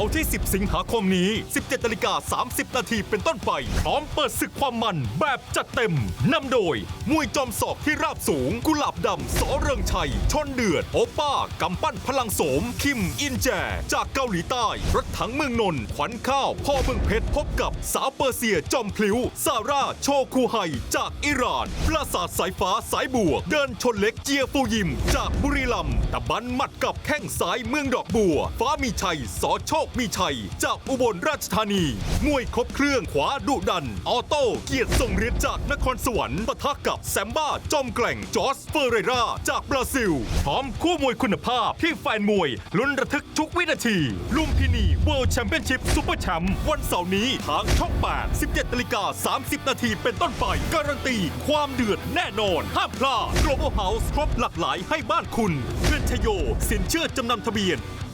าร์ที่ 10 สิงหาคมนี้ 17นาฬิกา30 นาทีเป็นต้นไป พร้อมเปิดศึกความมันแบบจัดเต็ม นำโดยมวยจอมศอกที่ราบสูง กุหลาบดำสอเริงชัย ชนเดือด โอป้ากำปั้นพลังโสม คิมอินแจ จากเกาหลีใต้ รถถังเมืองนนท์ขวัญข้าว พ่อเมืองเพชรพบกับสาวเปอร์เซียจอมพลิ้ว ซาร่า โชคูไฮ จากอิหร่าน ปราสาทสายฟ้าสายบวก เดินชนเล็กเจียฟูยิม จากบุรีรัมย์ตะบันหมัดกับแข้งซ้ายเมืองดอกบัว ฟ้ามีชัยสอโชคมีชัย จากอุบลราชธานี มวยครบเครื่องขวาดุดัน ออโต้เกียรติทรงฤทธิ์จากนครสวรรค์ปะทะกับแซมบ้าจอมแกร่งจอสเฟอร์เรราจากบราซิล พร้อมคู่มวยคุณภาพที่แฟนมวยลุ้นระทึกทุกวินาที ลุมพินีเวิลด์แชมเปี้ยนชิพซูเปอร์แชมป์วันเสาร์นี้ทางช่อง 8 17นาฬิกา30 นาทีเป็นต้นไป การันตี ความเดือดแน่นอน ห้ามพลาด Global House ครบหลากหลายให้บ้านคุณเพื่อนชโย สินเชื่อจำนำทะเบียน